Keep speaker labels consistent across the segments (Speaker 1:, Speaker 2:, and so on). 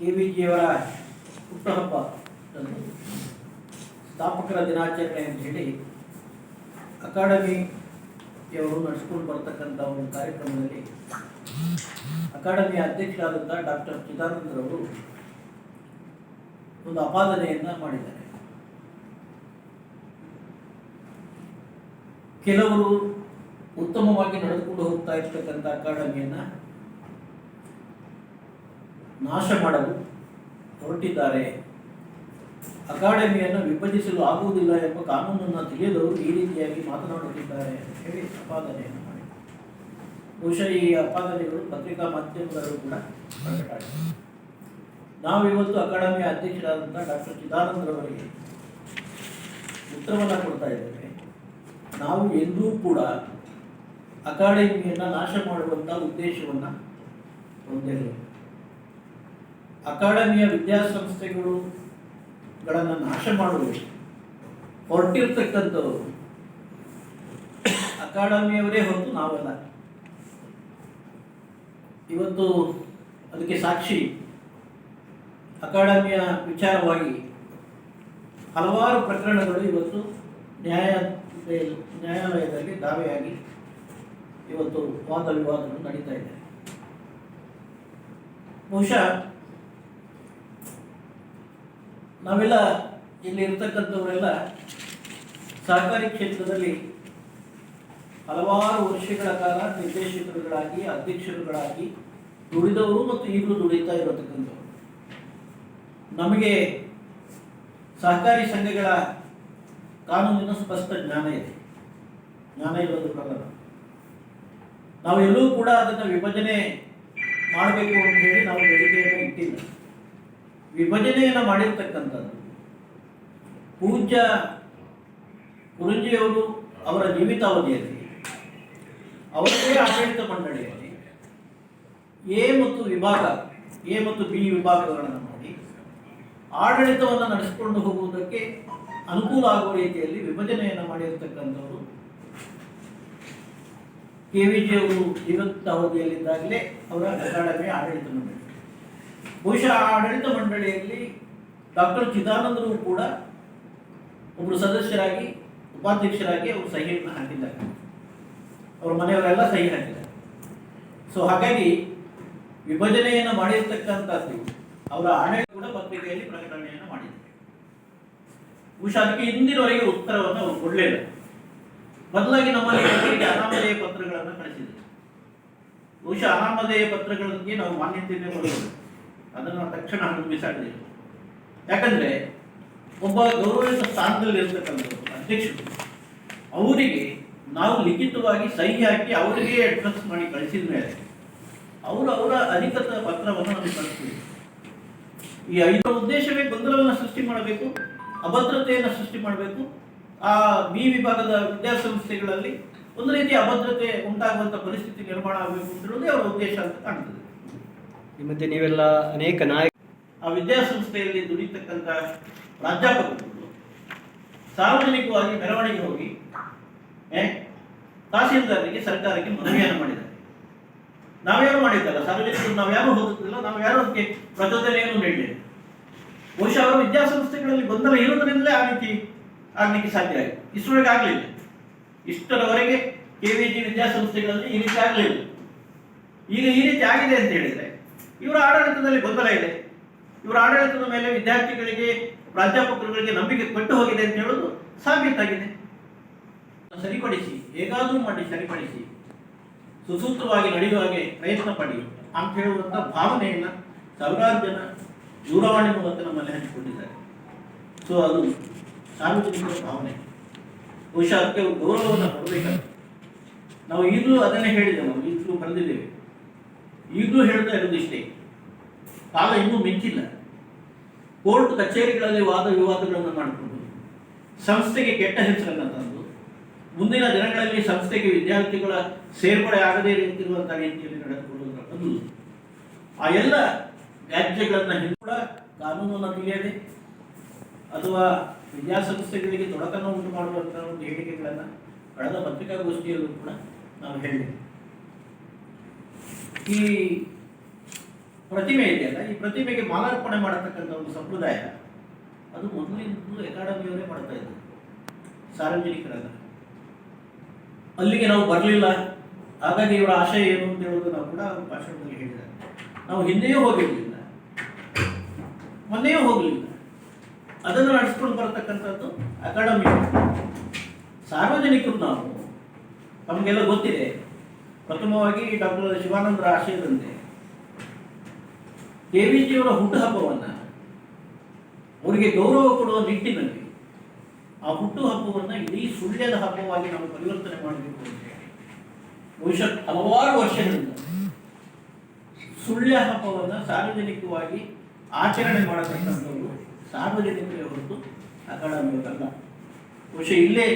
Speaker 1: ಜಿಯವರ ಹುಟ್ಟುಹಬ್ಬ ಸ್ಥಾಪಕರ ದಿನಾಚರಣೆ ಅಂತ ಹೇಳಿ ಅಕಾಡೆಮಿಯವರು ನಡೆಸ್ಕೊಂಡು ಬರ್ತಕ್ಕಂಥ ಒಂದು ಕಾರ್ಯಕ್ರಮದಲ್ಲಿ ಅಕಾಡೆಮಿಯ ಅಧ್ಯಕ್ಷರಾದಂಥ ಡಾಕ್ಟರ್ ಚಿದಾನಂದರವರು ಒಂದು ಅಪಾದನೆಯನ್ನು ಮಾಡಿದ್ದಾರೆ. ಕೆಲವರು ಉತ್ತಮವಾಗಿ ನಡೆದುಕೊಂಡು ಹೋಗ್ತಾ ಇರ್ತಕ್ಕಂಥ ಅಕಾಡೆಮಿಯನ್ನು ನಾಶ ಮಾಡಲು ಹೊರಟಿದ್ದಾರೆ. ಅಕಾಡೆಮಿಯನ್ನು ವಿಭಜಿಸಲು ಆಗುವುದಿಲ್ಲ ಎಂಬ ಕಾನೂನನ್ನು ತಿಳಿಯದವರು ಈ ರೀತಿಯಾಗಿ ಮಾತನಾಡುತ್ತಿದ್ದಾರೆ ಹೇಳಿ ಅಪಾದನೆಯನ್ನು ಮಾಡಿ ಬಹುಶಃ ಈ ಅಪಾದನೆಗಳು ಪತ್ರಿಕಾ ಮಾಧ್ಯಮದಲ್ಲೂ ಕೂಡ ನಾವು ಇವತ್ತು ಅಕಾಡೆಮಿಯ ಅಧ್ಯಕ್ಷರಾದಂಥ ಡಾಕ್ಟರ್ ಚಿದಾನಂದರವರಿಗೆ ಉತ್ತರವನ್ನು ಕೊಡ್ತಾ ಇದ್ದೇವೆ. ನಾವು ಎಂದೂ ಕೂಡ ಅಕಾಡೆಮಿಯನ್ನು ನಾಶ ಮಾಡುವಂಥ ಉದ್ದೇಶವನ್ನು ಹೊಂದಿಲ್ಲ. ಅಕಾಡೆಮಿಯ ವಿದ್ಯಾಸಂಸ್ಥೆಗಳುಗಳನ್ನು ನಾಶ ಮಾಡುವುದು ಹೊರಟಿರ್ತಕ್ಕಂಥವ್ರು ಅಕಾಡೆಮಿಯವರೇ ಹೊರತು ನಾವಲ್ಲ. ಇವತ್ತು ಅದಕ್ಕೆ ಸಾಕ್ಷಿ ಅಕಾಡೆಮಿಯ ವಿಚಾರವಾಗಿ ಹಲವಾರು ಪ್ರಕರಣಗಳು ಇವತ್ತು ನ್ಯಾಯ ನ್ಯಾಯಾಲಯದಲ್ಲಿ ದಾವೆಯಾಗಿ ಇವತ್ತು ವಾದ ವಿವಾದಗಳು ನಡೀತಾ ಇದೆ. ಬಹುಶಃ ನಾವೆಲ್ಲ ಇಲ್ಲಿ ಇರ್ತಕ್ಕಂಥವರೆಲ್ಲ ಸಹಕಾರಿ ಕ್ಷೇತ್ರದಲ್ಲಿ ಹಲವಾರು ವರ್ಷಗಳ ಕಾಲ ನಿರ್ದೇಶಕರುಗಳಾಗಿ, ಅಧ್ಯಕ್ಷರುಗಳಾಗಿ ದುಡಿದವರು ಮತ್ತು ಈಗಲೂ ದುಡಿತಾ ಇರತಕ್ಕಂಥವ್ರು. ನಮಗೆ ಸಹಕಾರಿ ಸಂಘಗಳ ಕಾನೂನಿನ ಸ್ಪಷ್ಟ ಜ್ಞಾನ ಇದೆ. ಜ್ಞಾನ ಇರೋದು ನಾವು ಎಲ್ಲೂ ಕೂಡ ಅದನ್ನು ವಿಭಜನೆ ಮಾಡಬೇಕು ಅಂತ ಹೇಳಿ ನಾವು ಬೇಡಿಕೆಯನ್ನು ಇಟ್ಟಿಲ್ಲ. ವಿಭಜನೆಯನ್ನು ಮಾಡಿರ್ತಕ್ಕಂಥದ್ದು. ಪೂಜ್ಯ ಕುರುಂಜಿಯವರು ಅವರ ಜೀವಿತಾವಧಿಯಲ್ಲಿ ಅವರದೇ ಆಡಳಿತ ಮಂಡಳಿಯಲ್ಲಿ ಎ ಮತ್ತು ವಿಭಾಗ, ಎ ಮತ್ತು ಬಿ ವಿಭಾಗಗಳನ್ನು ಮಾಡಿ ಆಡಳಿತವನ್ನು ನಡೆಸಿಕೊಂಡು ಹೋಗುವುದಕ್ಕೆ ಅನುಕೂಲ ಆಗುವ ರೀತಿಯಲ್ಲಿ ವಿಭಜನೆಯನ್ನು ಮಾಡಿರ್ತಕ್ಕಂಥವರು. ಕೆ ವಿ ಜಿ ಅವರು ಜೀವಂತ ಅವಧಿಯಲ್ಲಿದ್ದಾಗಲೇ ಅವರ ಅಕಾಡೆಮಿ ಆಡಳಿತ ಮಂಡಳಿ. ಬಹುಶಃ ಆಡಳಿತ ಮಂಡಳಿಯಲ್ಲಿ ಡಾಕ್ಟರ್ ಚಿದಾನಂದರು ಕೂಡ ಒಬ್ಬರು ಸದಸ್ಯರಾಗಿ, ಉಪಾಧ್ಯಕ್ಷರಾಗಿ ಅವರು ಸಹಿಯನ್ನು ಹಾಕಿದ್ದಾರೆ. ಅವ್ರ ಮನೆಯವರೆಲ್ಲ ಸಹಿ ಹಾಕಿದ್ದಾರೆ. ಸೊ ಹಾಗಾಗಿ ವಿಭಜನೆಯನ್ನು ಮಾಡಿರ್ತಕ್ಕಂಥದ್ದು ಅವರ ಆಡಳಿತ ಕೂಡ ಪತ್ರಿಕೆಯಲ್ಲಿ ಪ್ರಕಟಣೆಯನ್ನು ಮಾಡಿದ್ದಾರೆ ಬಹುಶಃ ಅದಕ್ಕೆ ಇಂದಿನವರೆಗೆ ಉತ್ತರವನ್ನು ಅವರು ಕೊಡಲಿಲ್ಲ. ಬದಲಾಗಿ ನಮ್ಮಲ್ಲಿ ಅನಾಮಧೇಯ ಪತ್ರಗಳನ್ನು ಕಳಿಸಿದ್ದಾರೆ. ಬಹುಶಃ ಅನಾಮಧೇಯ ಪತ್ರಗಳಿಗೆ ನಾವು ಮಾನ್ಯತೆಯನ್ನು ಕೊಡಬಹುದು ಅದನ್ನು ತಕ್ಷಣ ಹಣ್ಣು ಬಿಸಾಡಿದೆ. ಯಾಕಂದ್ರೆ ಒಬ್ಬ ಗೌರವಿತ ಸ್ಥಾನದಲ್ಲಿ ಇರ್ತಕ್ಕಂಥವ್ರು ಅಧ್ಯಕ್ಷರು, ಅವರಿಗೆ ನಾವು ಲಿಖಿತವಾಗಿ ಸಹಿ ಹಾಕಿ ಅವರಿಗೆ ಅಡ್ರೆಸ್ ಮಾಡಿ ಕಳಿಸಿದ ಮೇಲೆ ಅವರು ಅವರ ಅಧಿಕೃತ ಪತ್ರವನ್ನು ನಮಗೆ ಕಳಿಸ್ತೀವಿ. ಈ ಐದರ ಉದ್ದೇಶವೇ ಗೊಂದಲವನ್ನು ಸೃಷ್ಟಿ ಮಾಡಬೇಕು, ಅಭದ್ರತೆಯನ್ನು ಸೃಷ್ಟಿ ಮಾಡಬೇಕು. ಆ ಬಿ ವಿಭಾಗದ ವಿದ್ಯಾಸಂಸ್ಥೆಗಳಲ್ಲಿ ಒಂದು ರೀತಿಯ ಅಭದ್ರತೆ ಉಂಟಾಗುವಂಥ ಪರಿಸ್ಥಿತಿ ನಿರ್ಮಾಣ ಆಗಬೇಕು ಅಂತ ಹೇಳೋದೇ ಅವರ ಉದ್ದೇಶ ಅಂತ ಕಾಣ್ತದೆ.
Speaker 2: ಈ ಮಧ್ಯೆ ನೀವೆಲ್ಲ ಅನೇಕ ನಾಯಕ
Speaker 1: ಆ ವಿದ್ಯಾಸಂಸ್ಥೆಯಲ್ಲಿ ದುಡಿತಕ್ಕಂಥ ಪ್ರಾಧ್ಯಾಪಕರು ಸಾರ್ವಜನಿಕವಾಗಿ ಮೆರವಣಿಗೆ ಹೋಗಿ ತಹಸೀಲ್ದಾರರಿಗೆ ಸರ್ಕಾರಕ್ಕೆ ಮನವಿಯನ್ನು ಮಾಡಿದ್ದಾರೆ. ನಾವ್ಯಾರು ಮಾಡಿದ್ದಲ್ಲ? ಸಾರ್ವಜನಿಕರು ನಾವ್ಯಾರು ಹೋಗುತ್ತಿಲ್ಲ ನಾವು ಯಾರು ಅದಕ್ಕೆ ಪ್ರಚೋದನೆಯನ್ನು ನೀಡಲಿಲ್ಲ. ಬಹುಶಃ ಅವರ ವಿದ್ಯಾಸಂಸ್ಥೆಗಳಲ್ಲಿ ಗೊಂದಲ ಇರುವುದರಿಂದಲೇ ಆ ರೀತಿ ಆಗಲಿಕ್ಕೆ ಸಾಧ್ಯ ಆಗಿದೆ ಇಷ್ಟರವರೆಗೆ ಆಗಲಿಲ್ಲ. ಇಷ್ಟರವರೆಗೆ ಕೆ ವಿ ಜಿ ವಿದ್ಯಾಸಂಸ್ಥೆಗಳಲ್ಲಿ ಈ ರೀತಿ ಆಗಲಿಲ್ಲ. ಈಗ ಈ ರೀತಿ ಆಗಿದೆ ಅಂತ ಹೇಳಿದರೆ ಇವರ ಆಡಳಿತದಲ್ಲಿ ಗೊಂದಲ ಇದೆ. ಇವರ ಆಡಳಿತದ ಮೇಲೆ ವಿದ್ಯಾರ್ಥಿಗಳಿಗೆ, ಪ್ರಾಧ್ಯಾಪಕರುಗಳಿಗೆ ನಂಬಿಕೆ ಕೊಟ್ಟು ಹೋಗಿದೆ ಅಂತ ಹೇಳೋದು ಸಾಬೀತಾಗಿದೆ ಸರಿಪಡಿಸಿ, ಹೇಗಾದರೂ ಮಾಡಿ ಸರಿಪಡಿಸಿ, ಸುಸೂತ್ರವಾಗಿ ನಡೆಯುವ ಹಾಗೆ ಪ್ರಯತ್ನ ಪಡಿ ಅಂತ ಹೇಳುವಂಥ ಭಾವನೆಯನ್ನು ಸಾವಿರಾರು ಜನ ದೂರವಾಣಿ ಮೂಲಕ ನಮ್ಮಲ್ಲಿ ಹಂಚಿಕೊಂಡಿದ್ದಾರೆ. ಸೊ ಅದು ಸಾರ್ವಜನಿಕರ ಭಾವನೆ. ಬಹುಶಃ ಅದಕ್ಕೆ ಗೌರವವನ್ನು ಕೊಡಬೇಕಾಗ್ತದೆ. ನಾವು ಈಗಲೂ ಅದನ್ನೇ ನಾವು ಈಗಲೂ ಬರೆದಿದ್ದೇವೆ. ಈಗಲೂ ಹೇಳ್ತಾ ಇರೋದು ಇಷ್ಟೇ. ಕಾಲ ಇನ್ನೂ ಮಿಂಚಿಲ್ಲ. ಕೋರ್ಟ್ ಕಚೇರಿಗಳಲ್ಲಿ ವಾದ ವಿವಾದಗಳನ್ನು ಮಾಡಿಕೊಂಡು, ಸಂಸ್ಥೆಗೆ ಕೆಟ್ಟ ಹೆಸರನ್ನು ತಂದು, ಮುಂದಿನ ದಿನಗಳಲ್ಲಿ ಸಂಸ್ಥೆಗೆ ವಿದ್ಯಾರ್ಥಿಗಳ ಸೇರ್ಪಡೆ ಆಗದೇ ರೀತಿರುವಂತಹ ರೀತಿಯಲ್ಲಿ ನಡೆದುಕೊಳ್ಳುವುದರ ಬದಲು, ಆ ಎಲ್ಲ ವ್ಯಾಜ್ಯಗಳನ್ನು ಹಿಂದೂಡ ಕಾನೂನನ್ನು ತಿಳಿಯದೆ, ಅಥವಾ ವಿದ್ಯಾಸಂಸ್ಥೆಗಳಿಗೆ ತೊಡಕನ್ನು ಉಂಟು ಮಾಡುವಂತಹ ಒಂದು ಹೇಳಿಕೆಗಳನ್ನು ಕಳೆದ ಪತ್ರಿಕಾಗೋಷ್ಠಿಯಲ್ಲೂ ಕೂಡ ನಾವು ಹೇಳಿದ್ದೇವೆ ಈ ಪ್ರತಿಮೆ ಇದೆಯಲ್ಲ ಈ ಪ್ರತಿಮೆಗೆ ಮಾಲಾರ್ಪಣೆ ಮಾಡತಕ್ಕಂಥ ಒಂದು ಸಂಪ್ರದಾಯ. ಅದು ಮೊದಲಿಂದಲೂ ಅಕಾಡೆಮಿಯವರೇ ಮಾಡ್ತಾ ಇದ್ದಾರೆ ಸಾರ್ವಜನಿಕರಲ್ಲ. ಅಲ್ಲಿಗೆ ನಾವು ಬರಲಿಲ್ಲ. ಹಾಗಾಗಿ ಇವರ ಆಶಯ ಏನು ಅಂತ ಹೇಳೋದು ನಾವು ಕೂಡ ಭಾಷಣದಲ್ಲಿ ಹೇಳಿದ್ದಾರೆ. ನಾವು ಹಿಂದೆಯೂ ಹೋಗಿರಲಿಲ್ಲ. ಮೊನ್ನೆಯೂ ಹೋಗಲಿಲ್ಲ. ಅದನ್ನು ನಡೆಸ್ಕೊಂಡು ಬರತಕ್ಕಂಥದ್ದು ಅಕಾಡೆಮಿ. ಸಾರ್ವಜನಿಕರು ನಾವು. ನಮಗೆಲ್ಲ ಗೊತ್ತಿದೆ. ಪ್ರಥಮವಾಗಿ ಡಾಕ್ಟರ್ ಶಿವಾನಂದರ ಆಶಯದಂತೆ ಕೆ ವಿ ಜಿಯವರ ಹುಟ್ಟುಹಬ್ಬವನ್ನು ಅವರಿಗೆ ಗೌರವ ಕೊಡುವ ನಿಟ್ಟಿನಲ್ಲಿ ಆ ಹುಟ್ಟುಹಬ್ಬವನ್ನು ಇಡೀ ಸುಳ್ಯದ ಹಬ್ಬವಾಗಿ ನಾವು ಪರಿವರ್ತನೆ ಮಾಡಬೇಕು ಅಂತ ಹೇಳಿ. ಬಹುಶಃ ಹಲವಾರು ವರ್ಷಗಳಿಂದ ಸುಳ್ಯ ಹಬ್ಬವನ್ನು ಸಾರ್ವಜನಿಕವಾಗಿ ಆಚರಣೆ ಮಾಡತಕ್ಕಂಥವರು ಸಾರ್ವಜನಿಕರೇ ಹೊರತು ಅಕಾಡೆಮಿಯವರಲ್ಲ. ಬಹುಶಃ ಇಲ್ಲೇ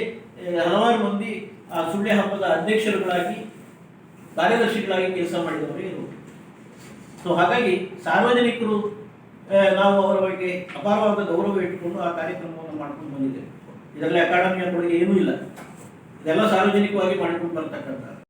Speaker 1: ಹಲವಾರು ಮಂದಿ ಆ ಸುಳ್ಯ ಹಬ್ಬದ ಅಧ್ಯಕ್ಷರುಗಳಾಗಿ ಕಾರ್ಯದರ್ಶಿಗಳಾಗಿ ಕೆಲಸ ಮಾಡಿದವರು ಇರುವ ಸೊ ಹಾಗಾಗಿ ಸಾರ್ವಜನಿಕರು ನಾವು ಅವರ ಬಗ್ಗೆ ಅಪಾರವಾದ ಗೌರವ ಇಟ್ಟುಕೊಂಡು ಆ ಕಾರ್ಯಕ್ರಮವನ್ನು ಮಾಡ್ಕೊಂಡು ಬಂದಿದ್ದೇವೆ. ಇದರಲ್ಲಿ ಅಕಾಡೆಮಿಯ ಕೊಡುಗೆ ಏನೂ ಇಲ್ಲ. ಇದೆಲ್ಲ ಸಾರ್ವಜನಿಕವಾಗಿ ಮಾಡಿಕೊಂಡು ಬರ್ತಕ್ಕಂಥ